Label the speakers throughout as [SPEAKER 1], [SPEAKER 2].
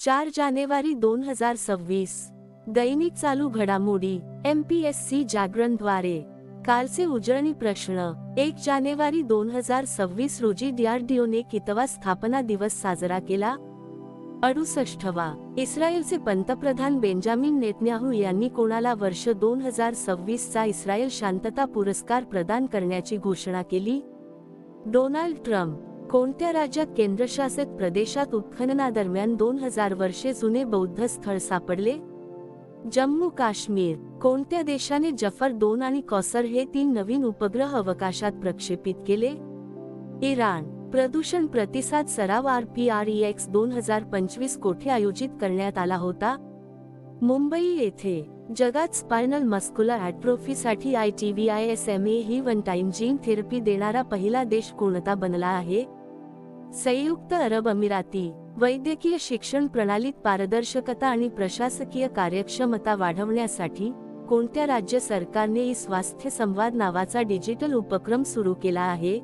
[SPEAKER 1] चार जानेवारी दोन हजार सव्वीस. दैनिक चालू घडामोडी एम पी एस सी जागरणद्वारे. कालचे उजळणी प्रश्न एक जानेवारी दोन हजार सव्वीस रोजी डीआरडीओने कितवा स्थापना दिवस साजरा केला? अडुसष्टवा इस्रायलचे पंतप्रधान बेंजामिन नेतन्याहू यांनी कोणाला वर्ष दोन हजार सव्वीसचा इस्रायल शांतता पुरस्कार प्रदान करण्याची घोषणा केली? डोनाल्ड ट्रम्प कोणत्या राज्यात केंद्रशासित प्रदेशात उत्खननादरम्यान दोन हजार वर्षे जुने बौद्ध स्थळ सापडले? जम्मू काश्मीर कोणत्या देशाने जफर दोन आणि कॉसर हे तीन नवीन उपग्रह अवकाशात प्रक्षेपित केले? इराण प्रदूषण प्रतिसाद सराव R P R E X दोन हजार पंचवीस कोठे आयोजित करण्यात आला होता? मुंबई येथे जगात spinal muscular ॲट्रोफीसाठी I T V I S M A he one time gene therapy देणारा पहिला देश कोणता बनला आहे? संयुक्त अरब अमिराती वैद्यकीय शिक्षण प्रणालीत पारदर्शकता आणि प्रशासकीय कार्यक्षमता वाढवण्यासाठी कोणत्या राज्य सरकारने ई स्वास्थ्य संवाद नावाचा डिजिटल उपक्रम सुरू केला आहे?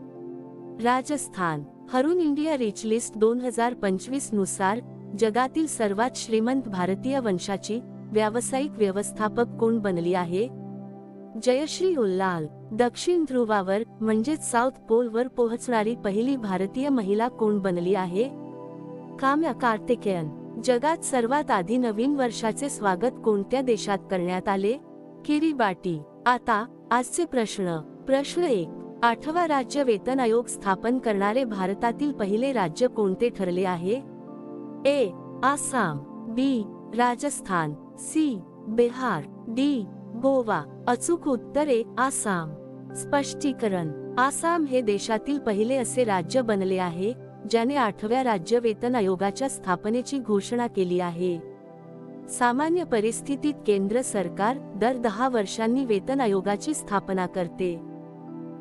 [SPEAKER 1] Rajasthan Hurun India rich list दोन हजार पंचवीसनुसार जगातील सर्वात श्रीमंत भारतीय वंशाची व्यावसायिक व्यवस्थापक कोण बनली आहे? जयश्री उल्लाल दक्षिण ध्रुवावर म्हणजेच साऊथ पोलवर पोहोचणारी पहिली भारतीय महिला कोण बनली आहे? काम्या कार्तिकेयन. जगात सर्वात आधी नवीन वर्षाचे स्वागत कोणत्या देशात करण्यात आले? किरीबाटी. आता आजचे प्रश्न. प्रश्न एक. आठवा राज्य वेतन आयोग स्थापन करणारे भारतातील पहिले राज्य कोणते ठरले आहे? A. Assam. B. Rajasthan. C. Bihar. D. Goa. अचूक उत्तरे आसाम. स्पष्टीकरण. आसाम हे देशातील पहिले असे राज्य बनले आहे ज्याने आठव्या राज्य वेतन आयोगाच्या स्थापनेची घोषणा केली आहे. सामान्य परिस्थितीत केंद्र सरकार दर दहा वर्षांनी वेतन आयोगाची स्थापना करते.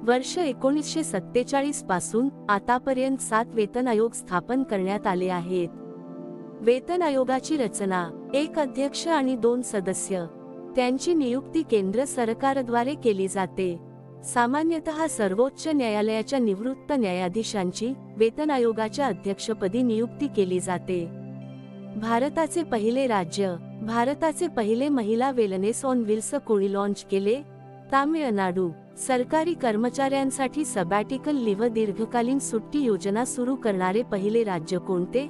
[SPEAKER 1] वर्ष एकोणीसशे सत्तेचाळीसपासून आतापर्यंत सात वेतन आयोग स्थापन करण्यात आले आहेत. वेतन आयोगाची रचना एक अध्यक्ष आणि दोन सदस्य. त्यांची नियुक्ती केंद्र सरकारद्वारे केली जाते. सामान्यतः सर्वोच्च न्यायालयाच्या निवृत्त न्यायाधीशांची वेतन आयोगाच्या अध्यक्षपदी नियुक्ती केली जाते. भारताचे पहिले राज्य भारताचे पहिले महिला वेलनेस ऑन व्हील्स कोणी लॉन्च केले. तामिळनाडू सरकारी कर्मचाऱ्यांसाठी सबॅटिकल लिव्ह दीर्घकालीन सुट्टी योजना सुरू करणारे पहिले राज्य कोणते?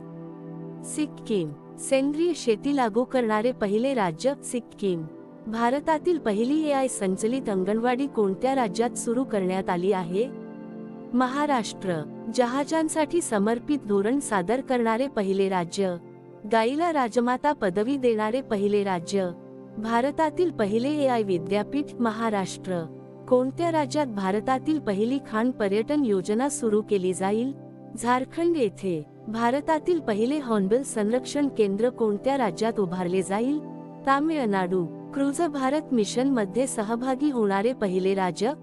[SPEAKER 1] सिक्कीम सेंद्रिय शेती लागू करणारे पहिले राज्य सिक्कीम. भारतातील पहिली ए आय संचलित अंगणवाडी कोणत्या राज्यात सुरू करण्यात आली आहे? महाराष्ट्र जहाजांसाठी समर्पित धोरण सादर करणारे पहिले राज्य. गाईला राजमाता पदवी देणारे पहिले राज्य. भारतातील पहिले ए आय विद्यापीठ महाराष्ट्र. कोणत्या राज्यात भारतातील पहिली खाण पर्यटन योजना सुरू केली जाईल? झारखंड येथे भारतातील पहिले हॉर्नबिल संरक्षण केंद्र कोणत्या राज्यात उभारले जाईल? तामिळनाडू क्रुझ भारत मिशनमध्ये सहभागी होणारे पहिले राज्य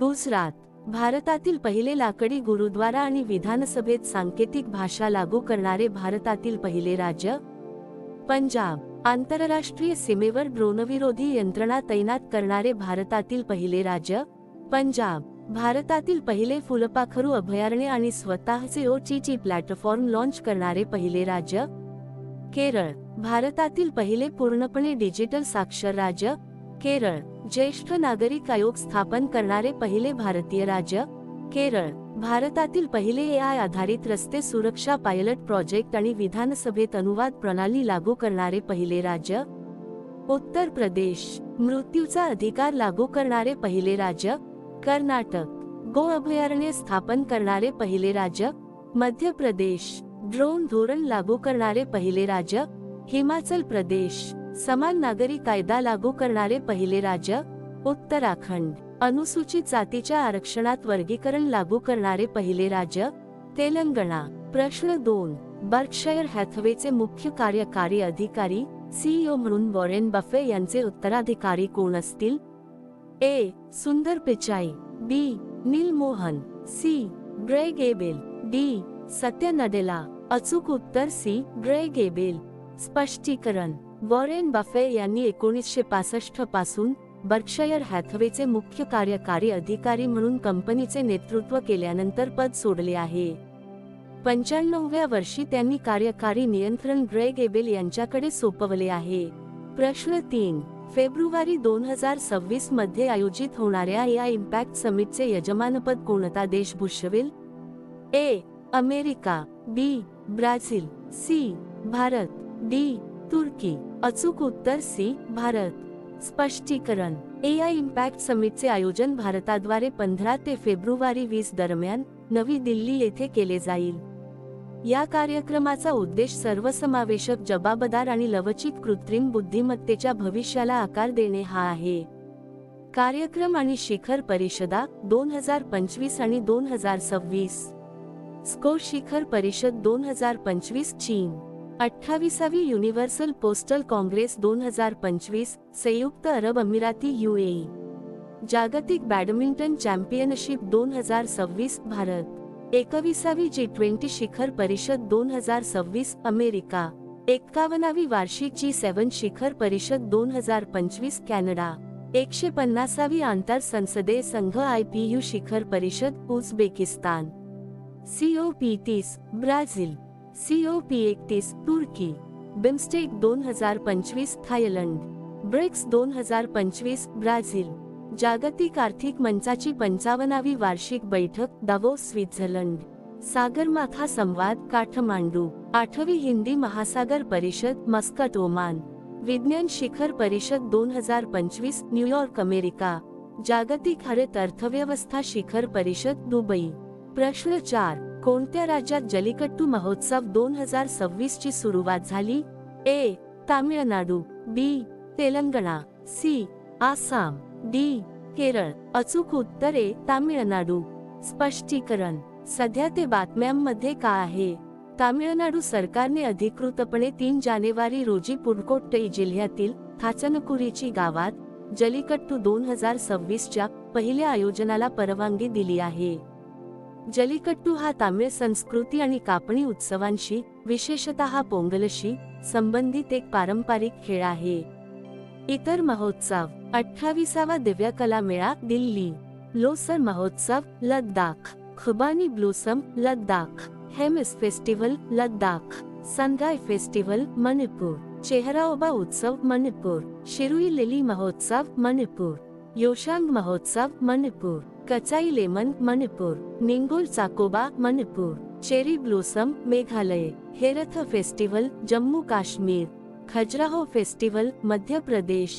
[SPEAKER 1] गुजरात. भारतातील पहिले लाकडी गुरुद्वारा आणि विधानसभेत सांकेतिक भाषा लागू करणारे भारतातील पहिले राज्य पंजाब. आंतरराष्ट्रीय सीमेवर ड्रोनविरोधी यंत्रणा तैनात करणारे भारतातील पहिले राज्य पंजाब. भारतातील पहिले फुलपाखरू अभयारण्य आणि स्वतःचे ओ प्लॅटफॉर्म लॉन्च करणारे पहिले राज्य केरळ भारतातील पहिले पूर्णपणे डिजिटल साक्षर राज्य केरळ ज्येष्ठ नागरिक आयोग स्थापन करणारे पहिले भारतीय राज्य केरळ भारतातील पहिले ए आय आधारित रस्ते सुरक्षा पायलट प्रोजेक्ट आणि विधानसभेत अनुवाद प्रणाली लागू करणारे पहिले राज्य उत्तर प्रदेश मृत्यूचा अधिकार लागू करणारे पहिले राज्य कर्नाटक गो अभयारण्य स्थापन करणारे पहिले राज्य मध्य प्रदेश ड्रोन धोरण लागू करणारे पहिले राज्य हिमाचल प्रदेश. समान नागरी कायदा लागू करणारे पहिले राज्य उत्तराखंड. अनुसूचित जातीच्या आरक्षणात वर्गीकरण लागू करणारे पहिले राज्य तेलंगणा. प्रश्न दोन. बर्कशायर हॅथवेचे मुख्य कार्यकारी अधिकारी सीईओ म्हणून वॉरेन बफे यांचे उत्तराधिकारी कोण असतील? A. Sundar Pichai. B. Neel Mohan C. Greg Abel. D. Satya Nadella. अचूक उत्तर सी. Greg Abel. स्पष्टीकरण. वॉरेन बफे यांनी एकोणीसशे पासष्टपासून बर्कशायर हॅथवेचे मुख्य कार्यकारी अधिकारी म्हणून कंपनीचे नेतृत्व केल्यानंतर पद सोडले आहे. पंच्याण्णवव्या वर्षी त्यांनी कार्यकारी नियंत्रण ग्रे गेबेल यांच्याकडे सोपवले आहे. प्रश्न तीन. फेब्रुवारी दोन हजार सव्वीसमध्ये आयोजित होणाऱ्या या इम्पॅक्ट समिटचे यजमानपद कोणता देश भूषवेल? A. America B Brazil C Bharat D तुर्की. अचूक उत्तर सी भारत. स्पष्टीकरण. एआय इम्पॅक्ट समिटचे आयोजन भारताद्वारे पंधरा ते फेब्रुवारी वीस दरम्यान नवी दिल्ली येथे केले जाईल. या कार्यक्रमाचा उद्देश सर्वसमावेशक जबाबदार आणि लवचिक कृत्रिम बुद्धिमत्तेच्या भविष्याला आकार देणे हा आहे. कार्यक्रम आणि शिखर परिषदा दोन हजार पंचवीस आणि दोन हजार सव्वीस. स्को शिखर परिषद दोन हज़ार पंचवीस चीन. अठ्ठावीसावी युनिव्हर्सल पोस्टल काँग्रेस दोन हज़ार पंचवीस संयुक्त अरब अमिराती युएई जागतिक बॅडमिंटन चॅम्पियनशिप दोन हज़ार सव्वीस भारत. एकविसावी जी ट्वेंटी शिखर परिषद दोन हज़ार सव्वीस अमेरिका. एक्कावन्नावी वार्षिक जी सेवन शिखर परिषद दोन हज़ार पंचवीस कॅनडा. एकशे पन्नासावी आंतर संसदीय संघ आय पी यू शिखर परिषद, उझबेकिस्तान. सीओपी तीस ब्राझील. सीओपी एकतीस तुर्की. बिमस्टेक दोन हजार पंचवीस थायलंड. ब्रिक्स दोन हजार पंचवीस ब्राझील. जागतिक आर्थिक मंचाची पंचावन्नावी वार्षिक बैठक दावो स्वित्झर्लंड. सागरमाथा संवाद काठमांडू. आठवी हिंदी महासागर परिषद मस्कट ओमान. विज्ञान शिखर परिषद दोन हजार पंचवीस न्यूयॉर्क अमेरिका. जागतिक हरित अर्थव्यवस्था शिखर परिषद दुबई. प्रश्न चार कोणत्या राज्यात जलिकट्टू महोत्सव दोन हजार सव्वीस ची सुरुवात झाली? A Tamil Nadu B Telangana C Assam D Kerala. अचूक उत्तर ए तामिळनाडू. स्पष्टीकरण सध्या ते बातम्यांमध्ये का आहे? तामिळनाडू सरकारने अधिकृतपणे तीन जानेवारी रोजी पुडकोट्टई जिल्ह्यातील थाचनकुरीची गावात जलिकट्टू दोन हजार सव्वीसच्या पहिल्या आयोजनाला परवानगी दिली आहे. जलिकट्टू हा तामिळ संस्कृती आणि कापणी उत्सवांशी विशेषतः पोंगलशी संबंधित एक पारंपरिक खेळ आहे. इतर महोत्सव अठ्ठावीसावा दिव्यकला मेळा दिल्ली. लोसर महोत्सव लद्दाख. खुबानी blossom Ladakh. Hemis festival Ladakh. Sangai festival Manipur. Cheiraoba उत्सव मणिपूर. शिरुई लिली महोत्सव मणिपूर. योशांग महोत्सव Manipur. Kachai lemon Manipur Ningol Chakouba Manipur cherry blossom Meghalaya Herath festival Jammu Kashmir Khajuraho festival Madhya Pradesh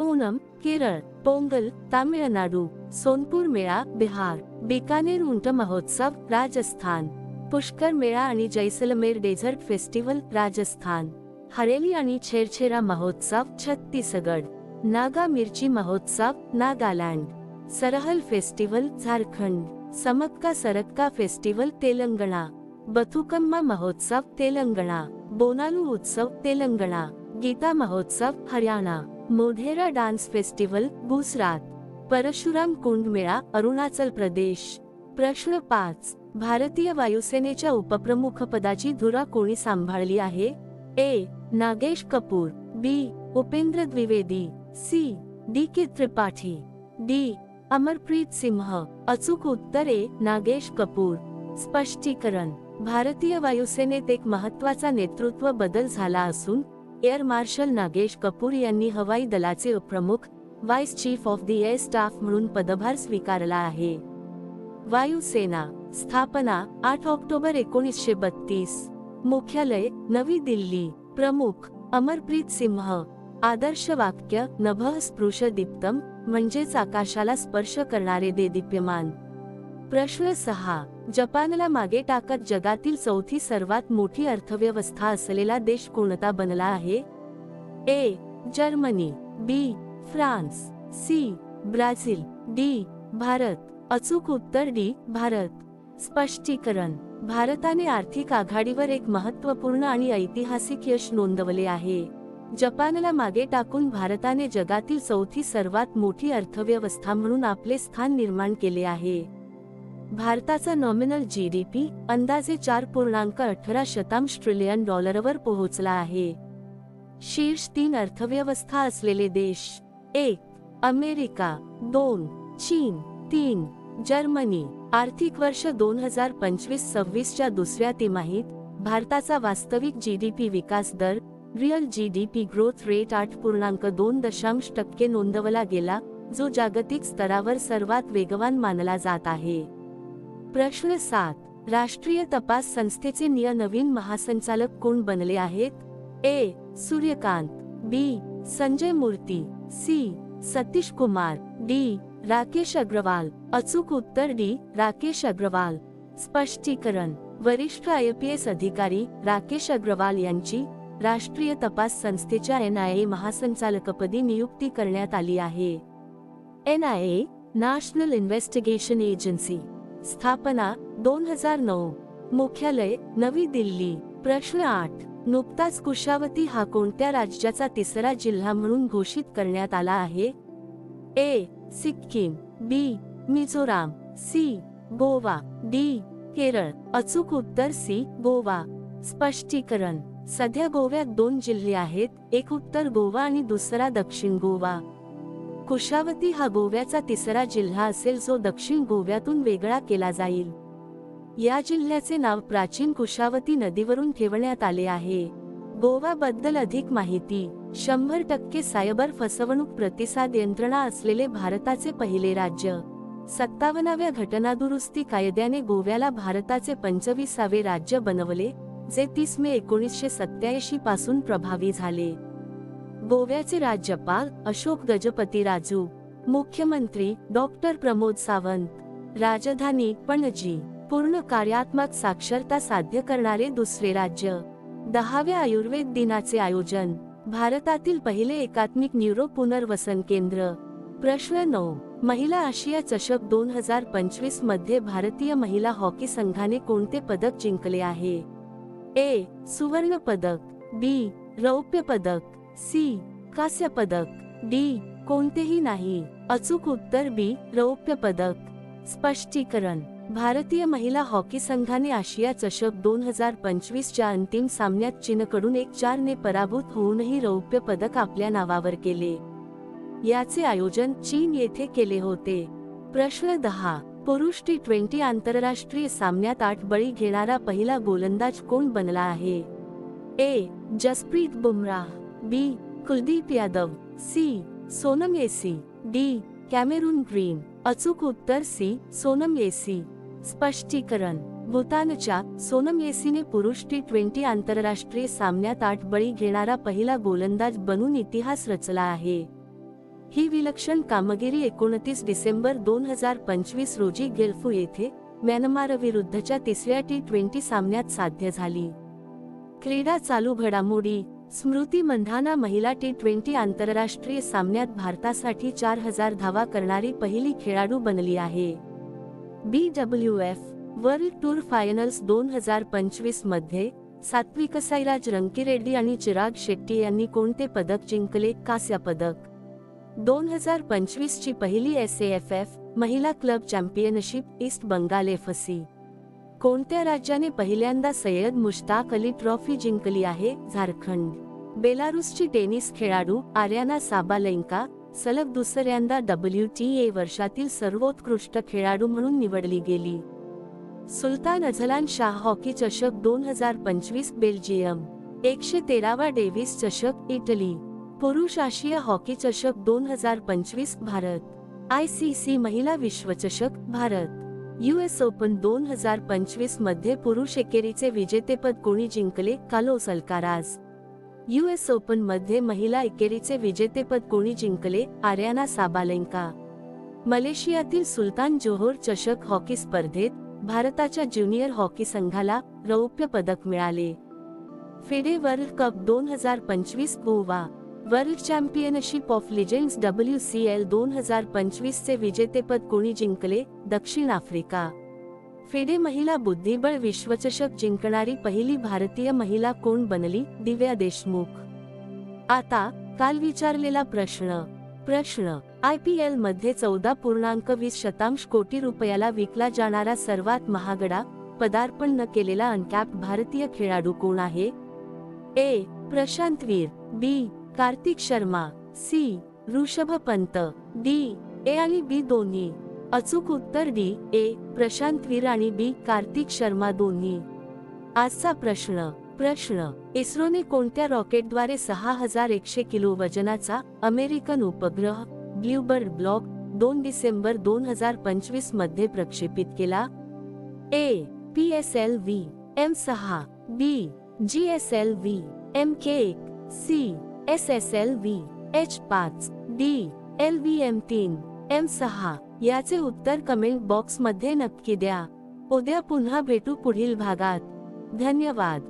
[SPEAKER 1] Onam Kerala Pongal Tamil Nadu Sonpur मेळा बिहार बिकानेर उंट महोत्सव राजस्थान पुष्कर मेळा आणि जैसलमेर डेझर्ट फेस्टिवल राजस्थान हरेली आणि छेरछेरा महोत्सव छत्तीसगड नागा मिरची महोत्सव नागालँड सरहल फेस्टिवल झारखंड. समक्का सरक्का फेस्टिवल तेलंगणा. बथुकम्मा महोत्सव तेलंगणा. बोनालू उत्सव तेलंगणा. गीता महोत्सव Haryana. Modhera dance festival Gujarat. Parshuram Kund मेळा अरुणाचल प्रदेश. प्रश्न पाच. भारतीय वायुसेनेच्या उपप्रमुख पदाची धुरा कोणी सांभाळली आहे? A. Nagesh Kapoor. B. Upendra Dwivedi. C. D. K. Tripathi. D. Amarpreet Singh अचूक उत्तरे नागेश कपूर. स्पष्टीकरण भारतीय वायुसेनेत एक महत्त्वाचा नेतृत्व बदल झाला असून एअर मार्शल नागेश कपूर यांनी हवाई दलाचे उपप्रमुख vice chief of the air staff म्हणून पदभार स्वीकारला आहे. वायुसेना स्थापना आठ ऑक्टोबर एकोणीसशे बत्तीस. मुख्यालय नवी दिल्ली. प्रमुख अमरप्रीत सिंह. आदर्श वाक्य नभः स्पृश दीप्तम म्हणजेच आकाशाला स्पर्श करणारे दे दीप्यमान प्रश्न सहा. जपानला मागे टाकत जगातील चौथी सर्वात मोठी अर्थव्यवस्था असलेला देश कोणता बनला आहे? A. Germany. B. France. C. Brazil. D. Bharat. अचूक उत्तर डी. भारत. स्पष्टीकरण. भारताने आर्थिक आघाडीवर एक महत्त्वपूर्ण आणि ऐतिहासिक यश नोंदवले आहे. जपानला मागे टाकून भारताने जगातील चौथी सर्वात मोठी अर्थव्यवस्था म्हणून आपले स्थान निर्माण केले आहे. भारताचा नॉमिनल जी डी पी अंदाजे चार पूर्णांक अठरा शतांश ट्रिलियन डॉलरवर पोहोचला आहे. शीर्ष तीन अर्थव्यवस्था असलेले देश एक अमेरिका दोन चीन तीन जर्मनी. आर्थिक वर्ष दोन हजार पंचवीस सव्वीसच्या दुसऱ्या तिमाहीत भारताचा वास्तविक जीडीपी विकास दर रिअल पी ग्रोथ रेट आठ पूर्णांक दोन दशांश टक्के नोंदवला गेला जो जागतिक स्तरावर सर्वात वेगवान मानला जात आहे. प्रश्न सात राष्ट्रीय तपास संस्थेचे निय नवीन महासंचालक कोण बनले आहेत? ए Suryakant B Sanjay Murthy C Satish Kumar D Rakesh Agarwal अचूक उत्तर डी राकेश अग्रवाल. स्पष्टीकरण वरिष्ठ आय पी एस अधिकारी राकेश अग्रवाल यांची राष्ट्रीय तपास संस्थेच्या एन आय ए महासंचालकपदी नियुक्ती करण्यात आली आहे. N I A national investigation agency स्थापना दोन हजार नऊ मुख्यालय नवी दिल्ली प्रश्न आठ नुकताच कुशावती हा कोणत्या राज्याचा तिसरा जिल्हा म्हणून घोषित करण्यात आला आहे? A Sikkim B Mizoram C Goa D Kerala अचूक उत्तर सी गोवा. स्पष्टीकरण सध्या गोव्यात दोन जिल्हे आहेत एक उत्तर गोवा आणि दुसरा दक्षिण गोवा. कुशावती हा गोव्याचा तिसरा जिल्हा असेल जो दक्षिण गोव्यातून वेगळा केला जाईल. या जिल्ह्याचे नाव प्राचीन कुशावती नदीवरून ठेवण्यात आले आहे. गोवा बद्दल अधिक माहिती शंभर टक्के सायबर फसवणूक प्रतिसाद यंत्रणा असलेले भारताचे पहिले राज्य. सत्तावनाव्या घटनादुरुस्ती कायद्याने गोव्याला भारताचे पंचवीसावे राज्य बनवले जे तीस मे एकोणीसशे सत्याऐंशी पासून प्रभावी झाले. गोव्याचे राज्यपाल अशोक गजपती राजू मुख्यमंत्री डॉक्टर प्रमोद सावंत राजधानी पणजी पूर्ण कार्यात्मक साक्षरता साध्य करणारे दुसरे राज्य. दहाव्या आयुर्वेद दिनाचे आयोजन भारतातील पहिले एकात्मिक न्यूरो पुनर्वसन केंद्र. प्रश्न नऊ महिला आशिया चषक दोन हजार पंचवीसमध्ये भारतीय महिला हॉकी संघाने कोणते पदक जिंकले आहे? ए सुवर्ण पदक बी रौप्य पदक सी कास्य पदक डी कोणतेही नाही. अचूक उत्तर बी रौप्य पदक स्पष्टीकरण. भारतीय महिला हॉकी संघाने आशिया चषक दोन हजार पंचवीसच्या अंतिम सामन्यात चीनकडून एक चारने पराभूत होऊनही रौप्य पदक आपल्या नावावर केले. याचे आयोजन चीन येथे केले होते. प्रश्न दहा. पुरुष टी ट्वेंटी आंतरराष्ट्रीय सामन्यात आठ बळी घेणारा पहिला गोलंदाज कोण बनला आहे? A. Jasprit Bumrah B. Kuldeep Yadav C. Sonam Yeshey D. Cameron Green. अचूक उत्तर सी. सोनम एसी. स्पष्टीकरण भूतानच्या सोनम येसीने पुरुष टी ट्वेंटी आंतरराष्ट्रीय सामन्यात आठ बळी घेणारा पहिला गोलंदाज बनून इतिहास रचला आहे. ही विलक्षण कामगिरी एकोणतीस डिसेंबर दोन हजार पंचवीस रोजी गेल्फू येथे म्यानमारविरुद्धच्या तिसऱ्या टी ट्वेंटी सामन्यात साध्य झाली. क्रीडा चालू घडामोडी स्मृती मंधाना महिला टी ट्वेंटी आंतरराष्ट्रीय सामन्यात भारतासाठी चार हजार धावा करणारी पहिली खेळाडू बनली आहे. B W F world tour finals दोन हजार पंचवीसमध्ये सात्विक साईराज रंकीरेड्डी आणि चिराग शेट्टी यांनी कोणते पदक जिंकले कास्या पदक? दोन हजार पंचवीस ची पहिली एस एफ एफ महिला club championship East Bengal FC कोणत्या राज्याने पहिल्यांदा सय्यद मुश्ताक अली ट्रॉफी जिंकली आहे? झारखंड. बेलारुसची टेनिस खेळाडू आर्याना साबालेंका सलग दुसऱ्यांदा डब्ल्यू टी ए वर्षातील सर्वोत्कृष्ट खेळाडू म्हणून निवडली गेली. सुलतान अझलान शाह हॉकी चषक दोन हजार पंचवीस बेल्जियम एकशे तेरावा डेव्हिस चषक इटली. पुरुष आशिया हॉकी चषक दोन हजार पंचवीस भारत आय सी सी महिला विश्वचषक भारत युएस ओपन दोन हजार पंचवीसमध्ये पुरुष एकेरीचे विजेतेपद कोणी जिंकले? कालोस अल्काराज. युएस ओपनमध्ये महिला एकेरीचे विजेतेपद कोणी जिंकले? Aryna Sabalenka. मलेशियातील सुलतान जोहोर चषक हॉकी स्पर्धेत भारताच्या ज्युनियर हॉकी संघाला रौप्य पदक मिळाले. फिडे वर्ल्ड कप दोन हजार पंचवीस Goa. World championship of legends W C L दोन हजार पंचवीसचे विजेतेपद कोणी जिंकले? दक्षिण आफ्रिका. फेडे महिला बुद्धिबळ विश्वचषक जिंकणारी पहिली भारतीय महिला कोण बनली? दिव्या देशमुख. आता काल विचारलेला प्रश्न. प्रश्न आय पी एलमध्ये चौदा पूर्णांक वीस शतांश कोटी रुपयाला विकला जाणारा सर्वात महागडा पदार्पण न केलेला अनकॅप भारतीय खेळाडू कोण आहे? A. Prashant Veer. B. Kartik Sharma C. Rishabh Pant D. A. आणि बी. दोन्ही. अचूक उत्तर डी. ए. प्रशांत वीर आणि बी. कार्तिक शर्मा दोन्ही. आजचा प्रश्न प्रश्न. इस्रोने कोणत्या रॉकेटद्वारे सहा हजार एकशे किलो वजनाचा अमेरिकन उपग्रह ब्ल्यूबर्ड ब्लॉक दोन डिसेंबर दोन हजार पंचवीसमध्ये प्रक्षेपित केला? A. P S L V M सहा B. G S L V M K एक C. S S L V H पाच डी एल व्ही एम तीन एम सहा. याचे उत्तर कमेंट बॉक्समध्ये नक्की द्या. उद्या पुन्हा भेटू पुढील भागात. धन्यवाद.